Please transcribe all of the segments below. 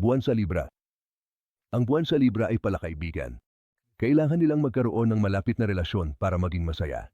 Buwan sa Libra Ang buwan sa Libra ay palakaibigan. Kailangan nilang magkaroon ng malapit na relasyon para maging masaya.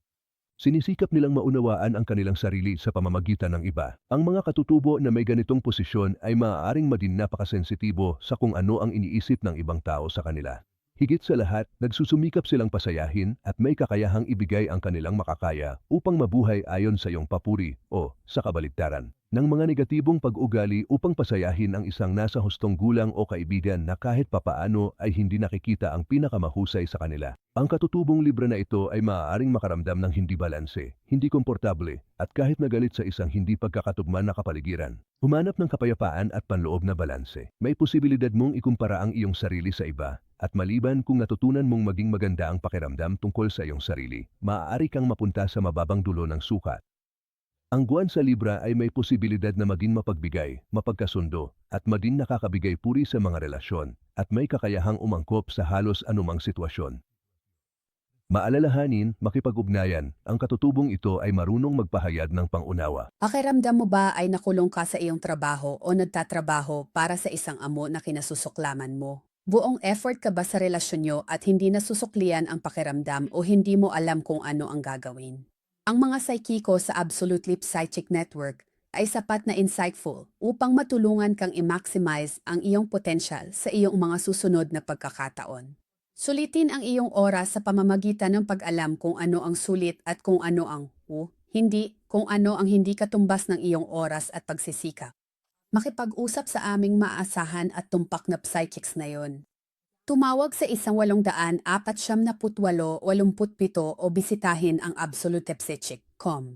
Sinisikap nilang maunawaan ang kanilang sarili sa pamamagitan ng iba. Ang mga katutubo na may ganitong posisyon ay maaaring maging napakasensitibo sa kung ano ang iniisip ng ibang tao sa kanila. Higit sa lahat, nagsusumikap silang pasayahin at may kakayahang ibigay ang kanilang makakaya upang mabuhay ayon sa iyong papuri o sa kabaligtaran ng mga negatibong pag-ugali upang pasayahin ang isang nasa hustong gulang o kaibigan na kahit papaano ay hindi nakikita ang pinakamahusay sa kanila. Ang katutubong libra na ito ay maaaring makaramdam ng hindi balanse, hindi komportable, at kahit nagalit sa isang hindi pagkakatugma na kapaligiran. Humanap ng kapayapaan at panloob na balanse. May posibilidad mong ikumpara ang iyong sarili sa iba, at maliban kung natutunan mong maging maganda ang pakiramdam tungkol sa iyong sarili, maaari kang mapunta sa mababang dulo ng sukat. Ang buwan sa Libra ay may posibilidad na maging mapagbigay, mapagkasundo, at maging nakakabigay puri sa mga relasyon, at may kakayahang umangkop sa halos anumang sitwasyon. Maalalahanin, makipag-ugnayan, ang katutubong ito ay marunong magpahayag ng pangunawa. Pakiramdam mo ba ay nakulong ka sa iyong trabaho o nagtatrabaho para sa isang amo na kinasusuklaman mo? Buong effort ka ba sa relasyon nyo at hindi nasusuklian ang pakiramdam o hindi mo alam kung ano ang gagawin? Ang mga psychico sa Absolute Lip Psychic Network ay sapat na insightful upang matulungan kang i-maximize ang iyong potential sa iyong mga susunod na pagkakataon. Sulitin ang iyong oras sa pamamagitan ng pag-alam kung ano ang sulit at kung ano ang o hindi, kung ano ang hindi katumbas ng iyong oras at pagsisikap. Makipag-usap sa aming maasahan at tumpak na psychics na yon. Tumawag sa isang walong daan apat siyam na putwalo, walumput pito o bisitahin ang absolutepsychic.com.